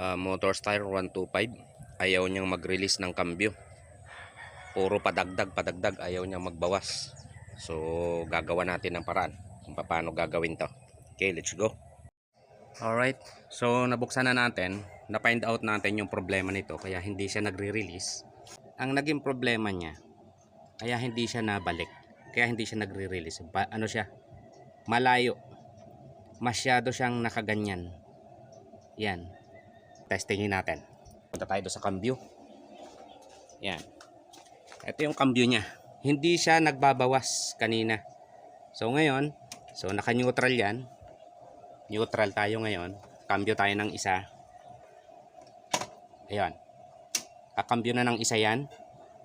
ah, motor style 125 ayaw niyang mag-release ng cambio puro padagdag padagdag. Ayaw niyang magbawas. So gagawa natin ng paraan kung paano gagawin to. Okay let's go. Alright. So nabuksan na natin. Na find out natin yung problema nito kaya hindi siya nagre-release. Ang naging problema niya kaya hindi siya nabalik. Kaya hindi siya nagre-release. Ano siya? Malayo. Masyado siyang nakaganyan. Yan testingin natin. Punta tayo doon sa cambio yan. Ito yung cambio niya. Hindi siya nagbabawas kanina. So ngayon so naka neutral yan. Neutral tayo ngayon. Cambio tayo ng isa. Ayan. Kakambyo na ng isa yan.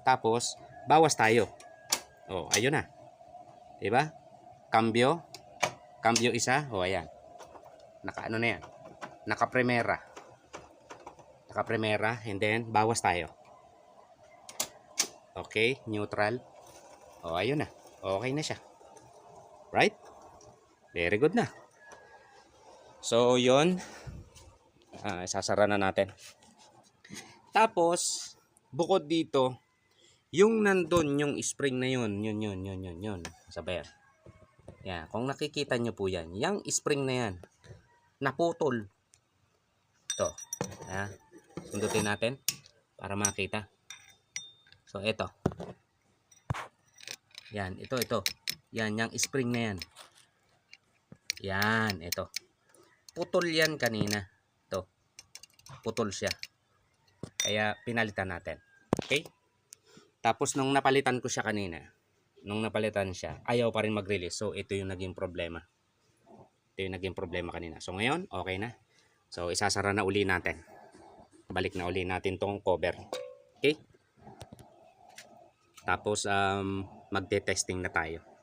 Tapos bawas tayo. Oh ayun na. Diba? Cambio. Cambio isa. Oh ayan. Naka ano na yan? Naka primera naka primera and then bawas tayo. Okay neutral. Oh ayun na. Okay na siya. Right? Very good na. So yon ah, sasara na natin. Tapos bukod dito yung nandun yung spring na yun yun yun yun yun yun. Sabi yan yan kung nakikita nyo po yan yung spring na yan naputol. To ha sundutin natin para makita. So ito yan ito ito. Yan yung spring na yan. Yan ito putol yan kanina. To putol siya. Kaya pinalitan natin. Okay? Tapos nung napalitan ko siya kanina nung napalitan siya ayaw pa rin mag-release. So ito yung naging problema. Ito yung naging problema kanina. So ngayon okay na. So isasara na uli natin balik na uli natin tong cover. Okay? Tapos um magte-testing na tayo